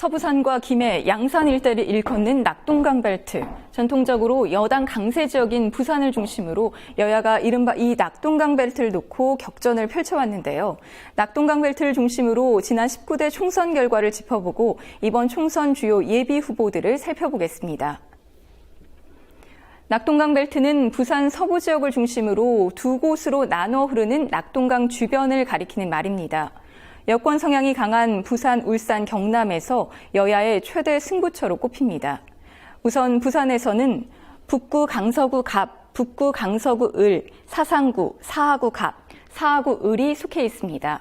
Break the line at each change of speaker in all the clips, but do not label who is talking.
서부산과 김해, 양산 일대를 일컫는 낙동강 벨트. 전통적으로 여당 강세 지역인 부산을 중심으로 여야가 이른바 이 낙동강 벨트를 놓고 격전을 펼쳐왔는데요. 낙동강 벨트를 중심으로 지난 19대 총선 결과를 짚어보고 이번 총선 주요 예비 후보들을 살펴보겠습니다. 낙동강 벨트는 부산 서부 지역을 중심으로 두 곳으로 나눠 흐르는 낙동강 주변을 가리키는 말입니다. 여권 성향이 강한 부산, 울산, 경남에서 여야의 최대 승부처로 꼽힙니다. 우선 부산에서는 북구 강서구 갑, 북구 강서구 을, 사상구, 사하구 갑, 사하구 을이 속해 있습니다.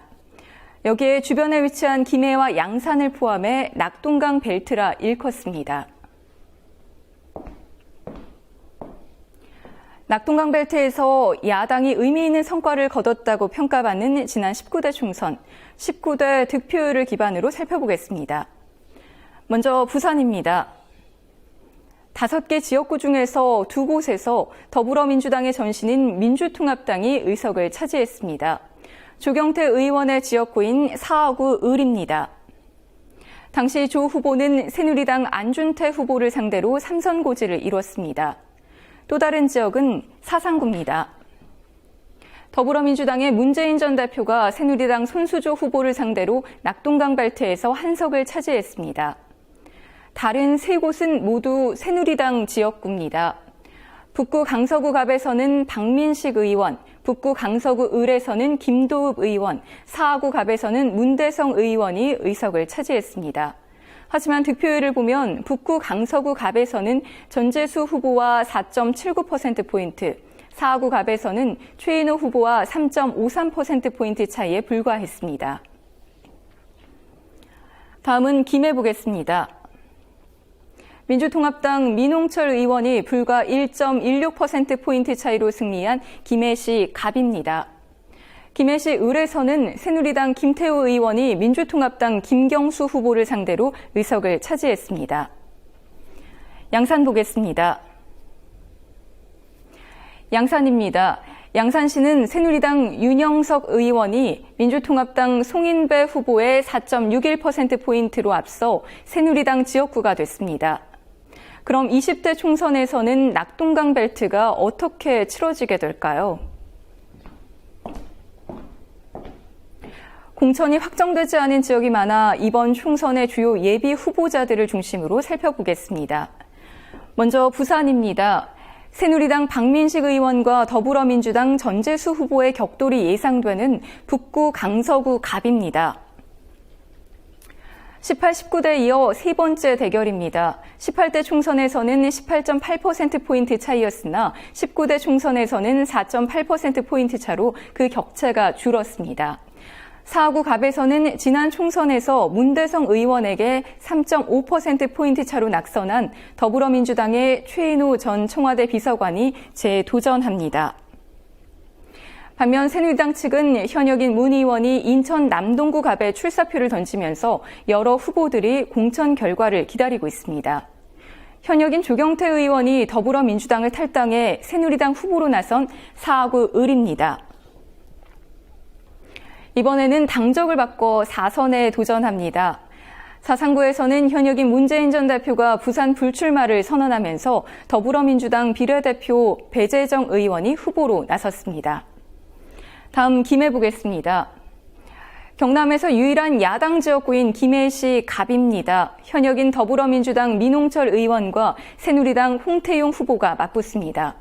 여기에 주변에 위치한 김해와 양산을 포함해 낙동강 벨트라 일컫습니다. 낙동강 벨트에서 야당이 의미 있는 성과를 거뒀다고 평가받는 지난 19대 총선, 19대 득표율을 기반으로 살펴보겠습니다. 먼저 부산입니다. 다섯 개 지역구 중에서 두 곳에서 더불어민주당의 전신인 민주통합당이 의석을 차지했습니다. 조경태 의원의 지역구인 사하구 을입니다. 당시 조 후보는 새누리당 안준태 후보를 상대로 삼선 고지를 이뤘습니다. 또 다른 지역은 사상구입니다. 더불어민주당의 문재인 전 대표가 새누리당 손수조 후보를 상대로 낙동강 벨트에서 한석을 차지했습니다. 다른 세 곳은 모두 새누리당 지역구입니다. 북구 강서구 갑에서는 박민식 의원, 북구 강서구 을에서는 김도읍 의원, 사하구 갑에서는 문대성 의원이 의석을 차지했습니다. 하지만 득표율을 보면 북구 강서구 갑에서는 전재수 후보와 4.79%포인트, 사하구 갑에서는 최인호 후보와 3.53%포인트 차이에 불과했습니다. 다음은 김해 보겠습니다. 민주통합당 민홍철 의원이 불과 1.16%포인트 차이로 승리한 김해시 갑입니다. 김해시 을에서는 새누리당 김태우 의원이 민주통합당 김경수 후보를 상대로 의석을 차지했습니다. 양산 보겠습니다. 양산입니다. 양산시는 새누리당 윤영석 의원이 민주통합당 송인배 후보의 4.61%포인트로 앞서 새누리당 지역구가 됐습니다. 그럼 20대 총선에서는 낙동강 벨트가 어떻게 치러지게 될까요? 공천이 확정되지 않은 지역이 많아 이번 총선의 주요 예비 후보자들을 중심으로 살펴보겠습니다. 먼저 부산입니다. 새누리당 박민식 의원과 더불어민주당 전재수 후보의 격돌이 예상되는 북구 강서구 갑입니다. 18, 19대 이어 세 번째 대결입니다. 18대 총선에서는 18.8%포인트 차이였으나 19대 총선에서는 4.8%포인트 차로 그 격차가 줄었습니다. 사하구 갑에서는 지난 총선에서 문대성 의원에게 3.5%포인트 차로 낙선한 더불어민주당의 최인호 전 청와대 비서관이 재도전합니다. 반면 새누리당 측은 현역인 문 의원이 인천 남동구 갑에 출사표를 던지면서 여러 후보들이 공천 결과를 기다리고 있습니다. 현역인 조경태 의원이 더불어민주당을 탈당해 새누리당 후보로 나선 사하구 을입니다. 이번에는 당적을 바꿔 4선에 도전합니다. 사상구에서는 현역인 문재인 전 대표가 부산 불출마를 선언하면서 더불어민주당 비례대표 배재정 의원이 후보로 나섰습니다. 다음 김해 보겠습니다. 경남에서 유일한 야당 지역구인 김해시 갑입니다. 현역인 더불어민주당 민홍철 의원과 새누리당 홍태용 후보가 맞붙습니다.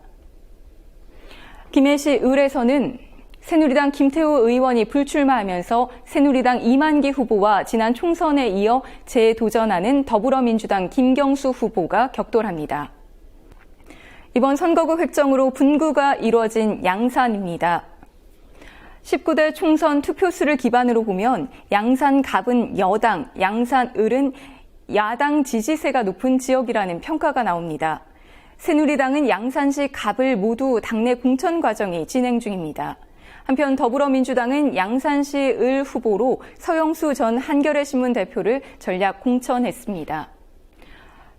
김해시 을에서는 새누리당 김태우 의원이 불출마하면서 새누리당 이만기 후보와 지난 총선에 이어 재도전하는 더불어민주당 김경수 후보가 격돌합니다. 이번 선거구 획정으로 분구가 이루어진 양산입니다. 19대 총선 투표수를 기반으로 보면 양산 갑은 여당, 양산 을은 야당 지지세가 높은 지역이라는 평가가 나옵니다. 새누리당은 양산시 갑을 모두 당내 공천 과정이 진행 중입니다. 한편 더불어민주당은 양산시 을 후보로 서영수 전 한겨레 신문 대표를 전략 공천했습니다.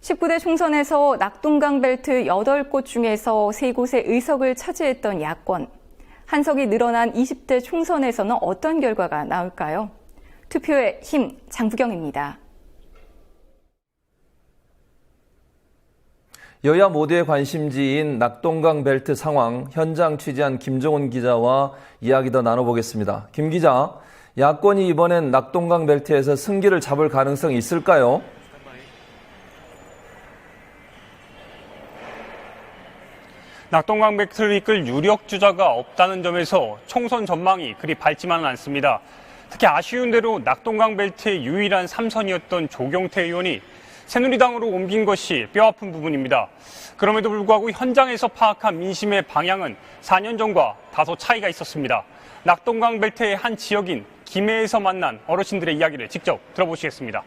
19대 총선에서 낙동강 벨트 8곳 중에서 3곳의 의석을 차지했던 야권. 한석이 늘어난 20대 총선에서는 어떤 결과가 나올까요? 투표의 힘 장부경입니다.
여야 모두의 관심지인 낙동강 벨트 상황 현장 취재한 김종훈 기자와 이야기 더 나눠보겠습니다. 김 기자, 야권이 이번엔 낙동강 벨트에서 승기를 잡을 가능성이 있을까요?
낙동강 벨트를 이끌 유력 주자가 없다는 점에서 총선 전망이 그리 밝지만은 않습니다. 특히 아쉬운 대로 낙동강 벨트의 유일한 삼선이었던 조경태 의원이 새누리당으로 옮긴 것이 뼈아픈 부분입니다. 그럼에도 불구하고 현장에서 파악한 민심의 방향은 4년 전과 다소 차이가 있었습니다. 낙동강 벨트의 한 지역인 김해에서 만난 어르신들의 이야기를 직접 들어보시겠습니다.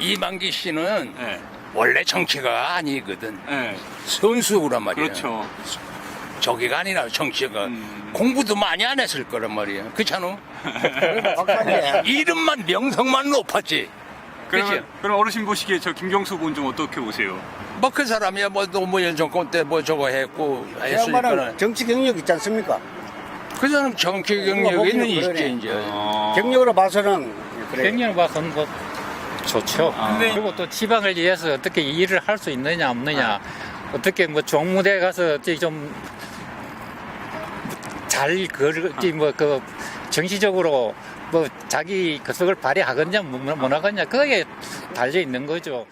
이만기 씨는
네.
원래 정치가 아니거든.
네.
선수란 말이야.
그렇죠.
저기가 아니라 정치가
음.
공부도 많이 안 했을 거란 말이야. 그렇잖아? 이름만 명성만 높았지. 그치?
그럼 어르신 보시기에 저 김경수 분좀 어떻게 보세요?
뭐그 사람이야 뭐 노무현 정권 때 뭐 저거 했고 했으니까
양반은 정치 경력 있지 않습니까?
그 사람 정치 경력에는 있지 이제.
경력으로 봐서는 그래.
백년을 봐서는 뭐 좋죠. 그리고 또 지방을 위해서 어떻게 일을 할 수 있느냐 없느냐 어떻게 뭐 종무대 가서 좀잘 그렇지 뭐그 정치적으로 뭐 자기 그 속을 발휘하겠냐 못- 못 하겠냐 그게 달려 있는 거죠.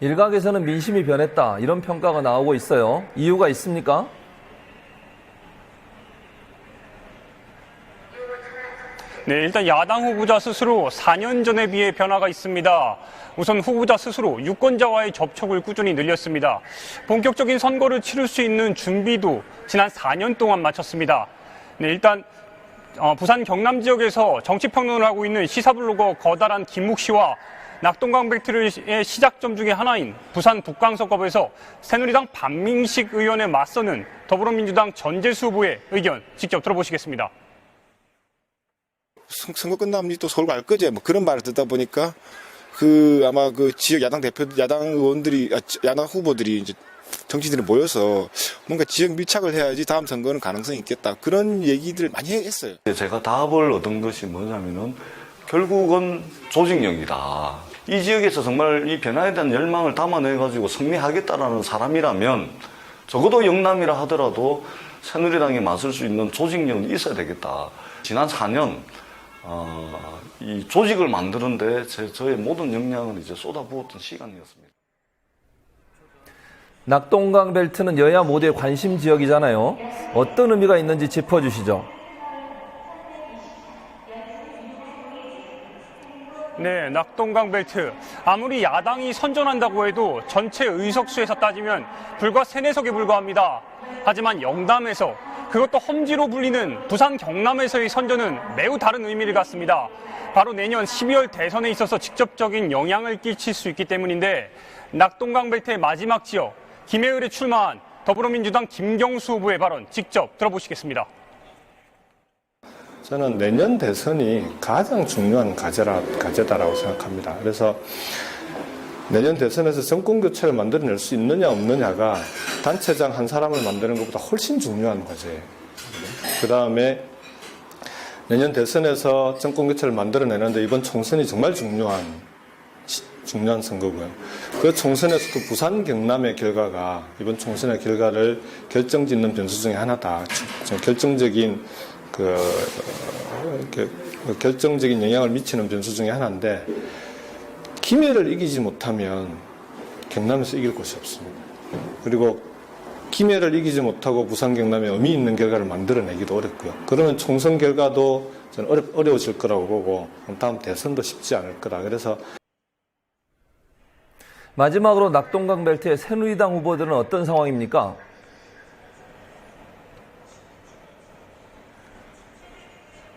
일각에서는 민심이 변했다 이런 평가가 나오고 있어요. 이유가 있습니까?
네, 일단 야당 후보자 스스로 4년 전에 비해 변화가 있습니다. 우선 후보자 스스로 유권자와의 접촉을 꾸준히 늘렸습니다. 본격적인 선거를 치를 수 있는 준비도 지난 4년 동안 마쳤습니다. 네, 일단 어, 부산 경남 지역에서 정치평론을 하고 있는 시사블로거 거다란 김묵 씨와 낙동강 벨트의 시작점 중에 하나인 부산 북강서급에서 새누리당 반민식 의원에 맞서는 더불어민주당 전재수 후보의 의견 직접 들어보시겠습니다.
선- 선거 끝나면 또 서울 갈 거지 뭐 그런 말을 듣다 보니까 그 아마 그 지역 야당 대표 야당 의원들이 아, 야당 후보들이 이제 정치인들이 모여서 뭔가 지역 밀착을 해야지 다음 선거는 가능성이 있겠다 그런 얘기들을 많이 했어요.
제가 답을 얻은 것이 뭐냐면은 결국은 조직력이다. 이 지역에서 정말 이 변화에 대한 열망을 담아내가지고 승리하겠다라는 사람이라면 적어도 영남이라 하더라도 새누리당에 맞설 수 있는 조직력은 있어야 되겠다. 지난 4년 어, 이 조직을 만드는데 제, 저의 모든 역량을 이제 쏟아부었던 시간이었습니다.
낙동강 벨트는 여야 모두의 관심 지역이잖아요. 어떤 의미가 있는지 짚어주시죠.
네, 낙동강 벨트. 아무리 야당이 선전한다고 해도 전체 의석수에서 따지면 불과 세네 석에 불과합니다. 하지만 영남에서 그것도 험지로 불리는 부산 경남에서의 선전은 매우 다른 의미를 갖습니다. 바로 내년 12월 대선에 있어서 직접적인 영향을 끼칠 수 있기 때문인데 낙동강 벨트의 마지막 지역 김해을에 출마한 더불어민주당 김경수 후보의 발언 직접 들어보시겠습니다.
저는 내년 대선이 가장 중요한 과제라, 과제다라고 생각합니다. 그래서 내년 대선에서 정권 교체를 만들어낼 수 있느냐 없느냐가 단체장 한 사람을 만드는 것보다 훨씬 중요한 과제예요. 그 다음에 내년 대선에서 정권 교체를 만들어내는데 이번 총선이 정말 중요한 시- 중요한 선거고요. 그 총선에서도 부산 경남의 결과가 이번 총선의 결과를 결정짓는 변수 중에 하나다. 좀 결정적인 그, 결정적인 영향을 미치는 변수 중에 하나인데 김해를 이기지 못하면 경남에서 이길 곳이 없습니다. 그리고 김해를 이기지 못하고 부산 경남에 의미 있는 결과를 만들어내기도 어렵고요. 그러면 총선 결과도 저는 어려, 어려워질 거라고 보고 다음 대선도 쉽지 않을 거다. 그래서
마지막으로 낙동강 벨트의 새누리당 후보들은 어떤 상황입니까?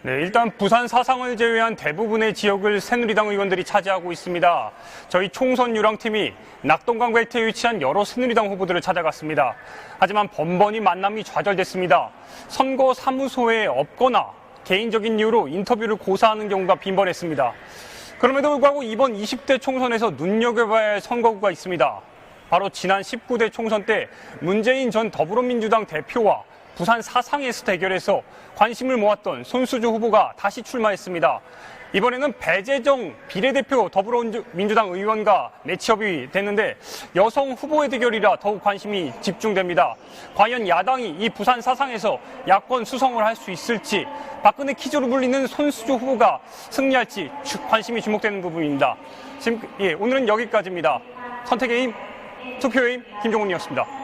네, 일단 부산 사상을 제외한 대부분의 지역을 새누리당 의원들이 차지하고 있습니다. 저희 총선 유랑팀이 낙동강 벨트에 위치한 여러 새누리당 후보들을 찾아갔습니다. 하지만 번번이 만남이 좌절됐습니다. 선거 사무소에 없거나 개인적인 이유로 인터뷰를 고사하는 경우가 빈번했습니다. 그럼에도 불구하고 이번 20대 총선에서 눈여겨봐야 할 선거구가 있습니다. 바로 지난 19대 총선 때 문재인 전 더불어민주당 대표와 부산 사상에서 대결해서 관심을 모았던 손수조 후보가 다시 출마했습니다. 이번에는 배재정 비례대표 더불어민주당 의원과 매치업이 됐는데 여성 후보의 대결이라 더욱 관심이 집중됩니다. 과연 야당이 이 부산 사상에서 야권 수성을 할 수 있을지 박근혜 키조로 불리는 손수조 후보가 승리할지 주- 관심이 주목되는 부분입니다. 지금 예, 오늘은 여기까지입니다. 선택의 힘, 투표의 힘, 김종훈이었습니다.